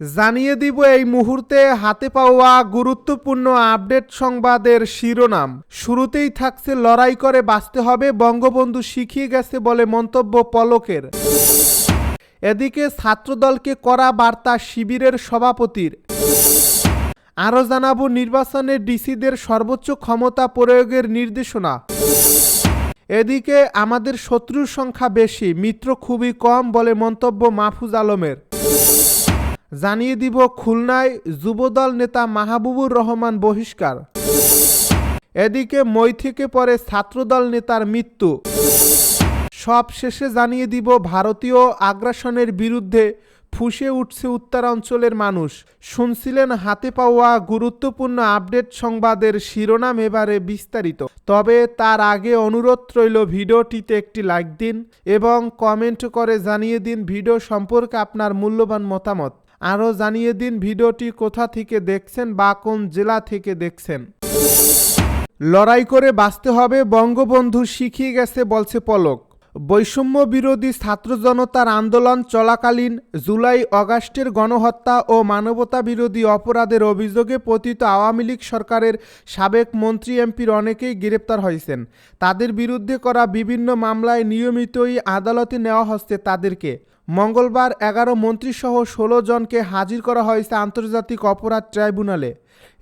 জানিয়ে দিব এই মুহূর্তে হাতে পাওয়া গুরুত্বপূর্ণ আপডেট সংবাদের শিরোনাম। শুরুতেই থাকছে লড়াই করে বাঁচতে হবে, বঙ্গবন্ধু শিখিয়ে গেছে বলে মন্তব্য পলকের। এদিকে ছাত্রদলকে করা বার্তা শিবিরের সভাপতির। আরও জানাব নির্বাচনে ডিসিদের সর্বোচ্চ ক্ষমতা প্রয়োগের নির্দেশনা। এদিকে আমাদের শত্রুর সংখ্যা বেশি, মিত্র খুবই কম বলে মন্তব্য মাহফুজ আলমের। জানিয়ে দিব খুলনায় যুবদল নেতা মাহবুবুর রহমান বহিষ্কার। এদিকে মই থেকে পরে ছাত্রদল নেতার মৃত্যু। সব শেষে জানিয়ে দিব ভারতীয় আগ্রাসনের বিরুদ্ধে ফুসে উঠছে উত্তরাঞ্চলের মানুষ। শুনছিলেন হাতে পাওয়া গুরুত্বপূর্ণ আপডেট সংবাদের শিরোনাম এবারে বিস্তারিত। তবে তার আগে অনুরোধ রইল ভিডিওটিতে একটি লাইক দিন এবং কমেন্ট করে জানিয়ে দিন ভিডিও সম্পর্কে আপনার মূল্যবান মতামত। আরও জানিয়ে দিন ভিডিওটি কোথা থেকে দেখছেন বা কোন জেলা থেকে দেখছেন। লড়াই করে বাঁচতে হবে, বঙ্গবন্ধু শিখিয়ে গেছে বলছে পলক। বৈষম্য বিরোধী ছাত্র জনতার আন্দোলন চলাকালীন জুলাই অগাস্টের গণহত্যা ও মানবতা বিরোধী অপরাধের অভিযোগে পতিত আওয়ামী লীগ সরকারের সাবেক মন্ত্রী এমপির অনেকেই গ্রেপ্তার হয়েছেন। তাদের বিরুদ্ধে করা বিভিন্ন মামলায় নিয়মিতই আদালতে নেওয়া হচ্ছে তাদেরকে। মঙ্গলবার এগারো মন্ত্রীসহ ষোলো জনকে হাজির করা হয়েছে আন্তর্জাতিক অপরাধ ট্রাইব্যুনালে।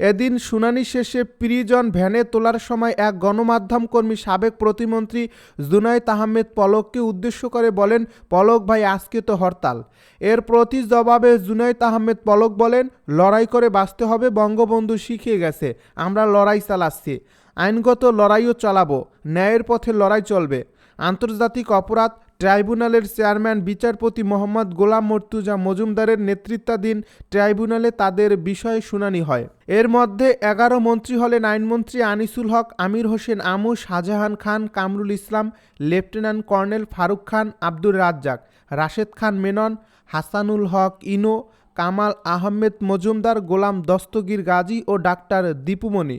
এদিন শুনানি শেষে প্রিজন ভ্যানে তোলার সময় এক গণমাধ্যম কর্মী সাবেক প্রতিমন্ত্রী জুনায়েদ আহমেদ পলককে উদ্দেশ্য করে বলেন, পলক ভাই, আজকে তো হরতাল। এর প্রতি জবাবে জুনায়েদ আহমেদ পলক বলেন, লড়াই করে বাঁচতে হবে, বঙ্গবন্ধু শিখিয়ে গেছে, আমরা লড়াই চালাচ্ছি। আইনগত লড়াইও চালাবো, ন্যায়ের পথে লড়াই চলবে। আন্তর্জাতিক অপরাধ ট্রাইব্যুনালের চেয়ারম্যান, বিচারপতি মোহাম্মদ গোলাম মর্তুজা মজুমদারের নেতৃত্বাধীন ট্রাইব্যুনালে তাদের বিষয়ে শুনানি হয়। এর মধ্যে এগারো মন্ত্রী হলেন আইনমন্ত্রী আনিসুল হক, আমির হোসেন আমু, শাহজাহান খান, কামরুল ইসলাম, লেফটেন্যান্ট কর্নেল ফারুক খান, আব্দুর রাজ্জাক, রাশেদ খান মেনন, হাসানুল হক ইনো, কামাল আহমেদ মজুমদার, গোলাম দস্তগীর গাজী ও ডাক্তার দীপুমণি।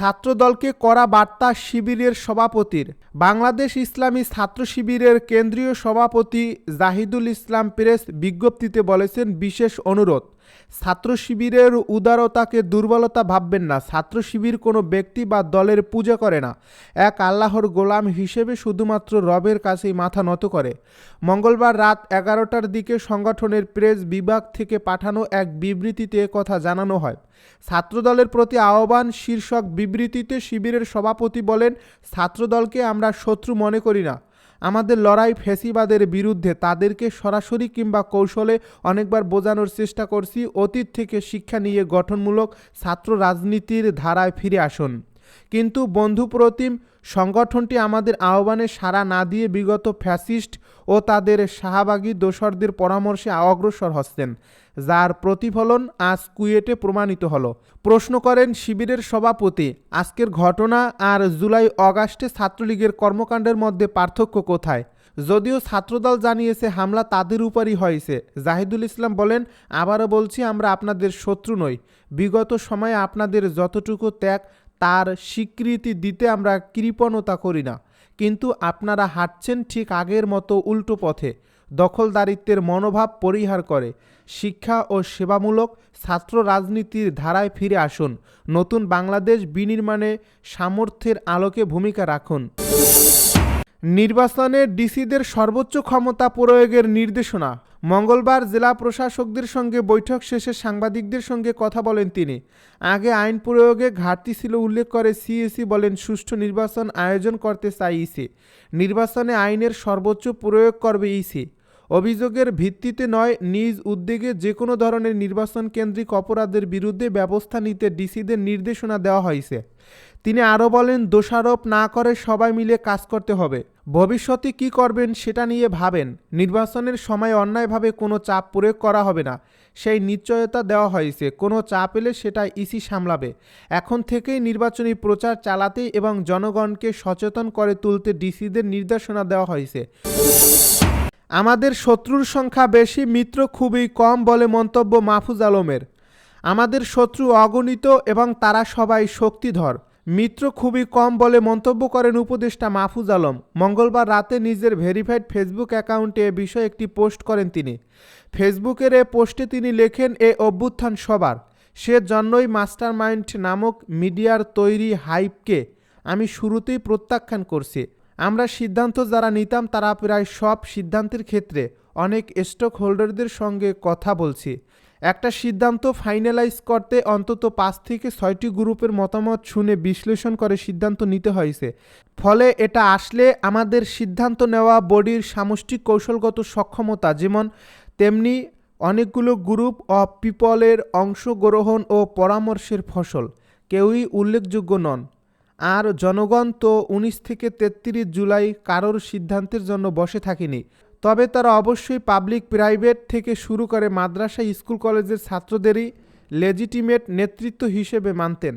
ছাত্রদলকে করা বার্তা শিবিরের সভাপতির। বাংলাদেশ ইসলামী ছাত্র শিবিরের কেন্দ্রীয় সভাপতি জাহিদুল ইসলাম প্রেস বিজ্ঞপ্তিতে বলেছেন, বিশেষ অনুরোধ। ছাত্র শিবিরের উদারতাকে দুর্বলতা ভাববেন না। ছাত্র শিবির কোনো ব্যক্তি বা দলের পূজা করে না। এক আল্লাহর গোলাম হিসেবে শুধুমাত্র রবের কাছেই মাথা নত করে। মঙ্গলবার রাত এগারোটার দিকে সংগঠনের প্রেস বিভাগ থেকে পাঠানো এক বিবৃতিতে কথা জানানো হয়। ছাত্রদলের প্রতি আহ্বান, শীর্ষক বিবৃতিতে শিবিরের সভাপতি বলেন, ছাত্রদলকে আমরা শত্রু মনে করি না। আমাদের লড়াই ফেসিবাদের বিরুদ্ধে তাদেরকে সরাসরি কিংবা কৌশলে অনেকবার বোঝানোর চেষ্টা করছি, অতীত থেকে শিক্ষা নিয়ে গঠনমূলক ছাত্র রাজনীতির ধারায় ফিরে আসুন। কিন্তু বন্ধুপ্রতিম সংগঠনটি আমাদের আহ্বানে সাড়া না দিয়ে বিগত ফ্যাসিস্ট ও তাদের শাহবাগী দোসরদের পরামর্শে অগ্রসর হচ্ছেন, যার প্রতিফলন আজ কুয়েটে প্রমাণিত হলো। প্রশ্ন করেন শিবিরের সভাপতি, আজকের ঘটনা আর জুলাই অগাস্টে ছাত্রলীগের কর্মকাণ্ডের মধ্যে পার্থক্য কোথায়? যদিও ছাত্রদল জানিয়েছে হামলা তাদের উপরই হয়েছে। জাহিদুল ইসলাম বলেন, আবারও বলছি, আমরা আপনাদের শত্রু নই। বিগত সময়ে আপনাদের যতটুকু ত্যাগ তার স্বীকৃতি দিতে আমরা কৃপণতা করি না। কিন্তু আপনারা হাঁটছেন ঠিক আগের মতো উল্টো পথে। দখলদারিত্বের মনোভাব পরিহার করে। শিক্ষা ও সেবামূলক ছাত্র রাজনীতির ধারায় ফিরে আসুন। নতুন বাংলাদেশ বিনির্মাণে সামর্থ্যের আলোকে ভূমিকা রাখুন। নির্বাচনে ডিসিদের সর্বোচ্চ ক্ষমতা প্রয়োগের নির্দেশনা। মঙ্গলবার জেলা প্রশাসকদের সঙ্গে বৈঠক শেষে সাংবাদিকদের সঙ্গে কথা বলেন তিনি। আগে আইন প্রয়োগে ঘাটতি ছিল উল্লেখ করে সিএসি বলেন, সুষ্ঠু নির্বাচন আয়োজন করতে চাই ইসি। নির্বাচনে আইনের সর্বোচ্চ প্রয়োগ করবে ইসি। অভিযোগের ভিত্তিতে নয়, নিজ উদ্যোগে যে কোনো ধরনের নির্বাচন কেন্দ্রিক অপরাধের বিরুদ্ধে ব্যবস্থা নিতে ডিসিদের নির্দেশনা দেওয়া হয়েছে। তিনি আরও বলেন, দোষারোপ না করে সবাই মিলে কাজ করতে হবে। ভবিষ্যতে কি করবেন সেটা নিয়ে ভাবেন। নির্বাচনের সময় অন্যায়ভাবে কোনো চাপ প্রয়োগ করা হবে না। সেই নিশ্চয়তা দেওয়া হয়েছে। কোনো চাপ এলে সেটা ইসি সামলাবে। এখন থেকেই নির্বাচনী প্রচার চালাতে এবং জনগণকে সচেতন করে তুলতে ডিসিদের নির্দেশনা দেওয়া হয়েছে। আমাদের শত্রুর সংখ্যা বেশি, মিত্র খুবই কম, বলে মন্তব্য মাহফুজ আলমের। আমাদের শত্রু অগণিত এবং তারা সবাই শক্তিধর। মিত্র খুবই কম বলে মন্তব্য করেন উপদেষ্টা মাহফুজ আলম। মঙ্গলবার রাতে নিজের ভেরিফাইড ফেসবুক অ্যাকাউন্টে এ বিষয়ে একটি পোস্ট করেন তিনি। ফেসবুকের এ পোস্টে তিনি লেখেন, এ অভ্যুত্থান সবার। সে জন্যই মাস্টার মাইন্ড নামক মিডিয়ার তৈরি হাইপকে আমি শুরুতেই প্রত্যাখ্যান করছি। আমরা সিদ্ধান্ত যারা নিতাম, তারা প্রায় সব সিদ্ধান্তের ক্ষেত্রে অনেক স্টক হোল্ডারদের সঙ্গে কথা বলছি। একটা সিদ্ধান্ত ফাইনালাইজ করতে অন্তত পাঁচ থেকে ছয়টি গ্রুপের মতামত শুনে বিশ্লেষণ করে সিদ্ধান্ত নিতে হয়েছে। ফলে এটা আসলে আমাদের সিদ্ধান্ত নেওয়া বডির সামষ্টিক কৌশলগত সক্ষমতা, যেমন তেমনি অনেকগুলো গ্রুপ অফ পিপলের অংশগ্রহণ ও পরামর্শের ফসল। কেউই উল্লেখযোগ্য নন। আর জনগণ তো উনিশ থেকে তেত্রিশ জুলাই কারোর সিদ্ধান্তের জন্য বসে থাকেনি। তবে তারা অবশ্যই পাবলিক প্রাইভেট থেকে শুরু করে মাদ্রাসা, স্কুল কলেজের ছাত্রদেরই লেজিটিমেট নেতৃত্ব হিসেবে মানতেন।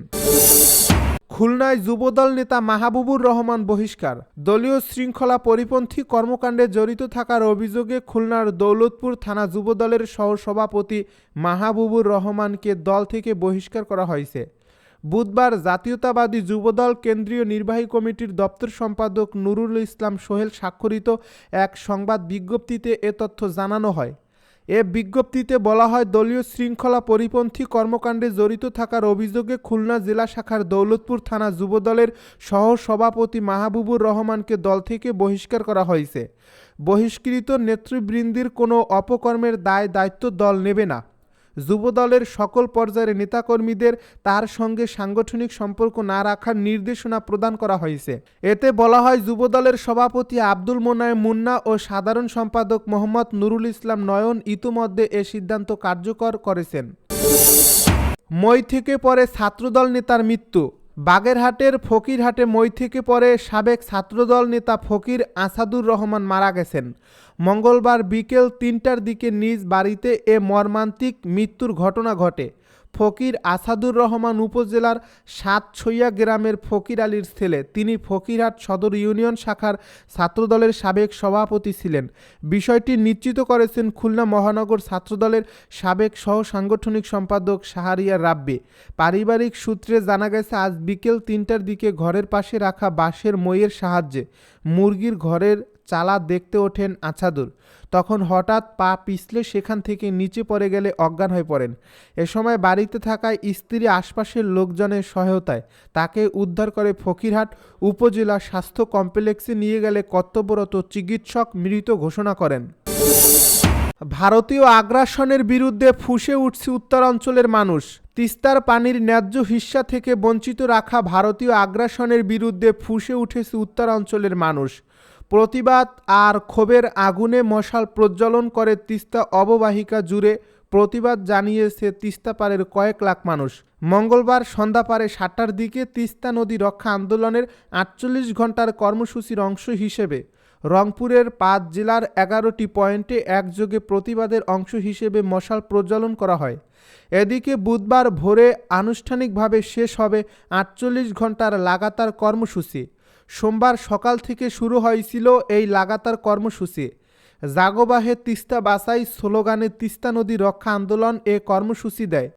খুলনায় যুবদল নেতা মাহবুবুর রহমান বহিষ্কার। দলীয় শৃঙ্খলা পরিপন্থী কর্মকাণ্ডে জড়িত থাকার অভিযোগে খুলনার দৌলতপুর থানা যুবদলের সহসভাপতি মাহবুবুর রহমানকে দল থেকে বহিষ্কার করা হয়েছে। বুধবার জাতীয়তাবাদী যুবদল কেন্দ্রীয় নির্বাহী কমিটির দপ্তর সম্পাদক নুরুল ইসলাম সোহেল স্বাক্ষরিত এক সংবাদ বিজ্ঞপ্তিতে এ তথ্য জানানো হয়। এ বিজ্ঞপ্তিতে বলা হয়, দলীয় শৃঙ্খলা পরিপন্থী কর্মকাণ্ডে জড়িত থাকার অভিযোগে খুলনা জেলা শাখার দৌলতপুর থানা যুবদলের সহ সভাপতি মাহবুবুর রহমানকে দল থেকে বহিষ্কার করা হয়েছে। বহিষ্কৃত নেতৃবৃন্দের কোনো অপকর্মের দায় দায়িত্ব দল নেবে না। যুবদলের সকল পর্যায়ের নেতাকর্মীদের তার সঙ্গে সাংগঠনিক সম্পর্ক না রাখার নির্দেশনা প্রদান করা হয়েছে। এতে বলা হয়, যুবদলের সভাপতি আব্দুল মোনায় মুন্না ও সাধারণ সম্পাদক মোহাম্মদ নুরুল ইসলাম নয়ন ইতোমধ্যে এ সিদ্ধান্ত কার্যকর করেছেন। মই থেকে পরে ছাত্রদল নেতার মৃত্যু। বাগেরহাটের ফকিরহাটে মৈথিকে থেকে পরে সাবেক ছাত্রদল নেতা ফকির আসাদুর রহমান মারা গেছেন। মঙ্গলবার বিকেল তিনটার দিকে নিজ বাড়িতে এ মর্মান্তিক মৃত্যুর ঘটনা ঘটে। ফকির আসাদুর রহমান উপজেলার সাতছইয়া গ্রামের ফকির আলীর ছেলে। তিনি ফকিরহাট সদর ইউনিয়ন শাখার ছাত্রদলের সাবেক সভাপতি ছিলেন। বিষয়টি নিশ্চিত করেছেন খুলনা মহানগর ছাত্রদলের সাবেক সহ সাংগঠনিক সম্পাদক শাহরিয়ার রাব্বে। পারিবারিক সূত্রে জানা গেছে, আজ বিকেল তিনটার দিকে ঘরের পাশে রাখা বাঁশের মইয়ের সাহায্যে মুরগির ঘরের চালা দেখতে ওঠেন আছাদুর তখন হঠাৎ পা পিছলে সেখান থেকে নিচে পড়ে গেলে অজ্ঞান হয়ে পড়েন। এ সময় বাড়িতে থাকা স্ত্রী আশপাশের লোকজনের সহায়তায় তাকে উদ্ধার করে ফকিরহাট উপজেলা স্বাস্থ্য কমপ্লেক্সে নিয়ে গেলে কর্তব্যরত চিকিৎসক মৃত ঘোষণা করেন। ভারতীয় আগ্রাসনের বিরুদ্ধে ফুঁসে উঠছে উত্তরাঞ্চলের মানুষ। তিস্তার পানির ন্যায্য হিস্সা থেকে বঞ্চিত রাখা ভারতীয় আগ্রাসনের বিরুদ্ধে ফুঁসে উঠেছে উত্তরাঞ্চলের মানুষ। প্রতিবাদ আর ক্ষোভের আগুনে মশাল প্রজ্বলন করে তিস্তা অববাহিকা জুড়ে প্রতিবাদ জানিয়েছে তিস্তা পাড়ের কয়েক লাখ মানুষ। মঙ্গলবার সন্ধ্যা পারে সাতটার দিকে তিস্তা নদী রক্ষা আন্দোলনের আটচল্লিশ ঘণ্টার কর্মসূচির অংশ হিসেবে। রংপুরের পাঁচ জেলার এগারোটি পয়েন্টে একযোগে প্রতিবাদের অংশ হিসেবে মশাল প্রজ্বলন করা হয়। এদিকে বুধবার ভোরে আনুষ্ঠানিকভাবে শেষ হবে আটচল্লিশ ঘণ্টার লাগাতার কর্মসূচি। সোমবার সকাল থেকে শুরু হয়েছিল এই লাগাতার কর্মসূচি। জাগোবাহে তিস্তা বাসাই স্লোগানে তিস্তা নদী রক্ষা আন্দোলন এ কর্মসূচি দেয়।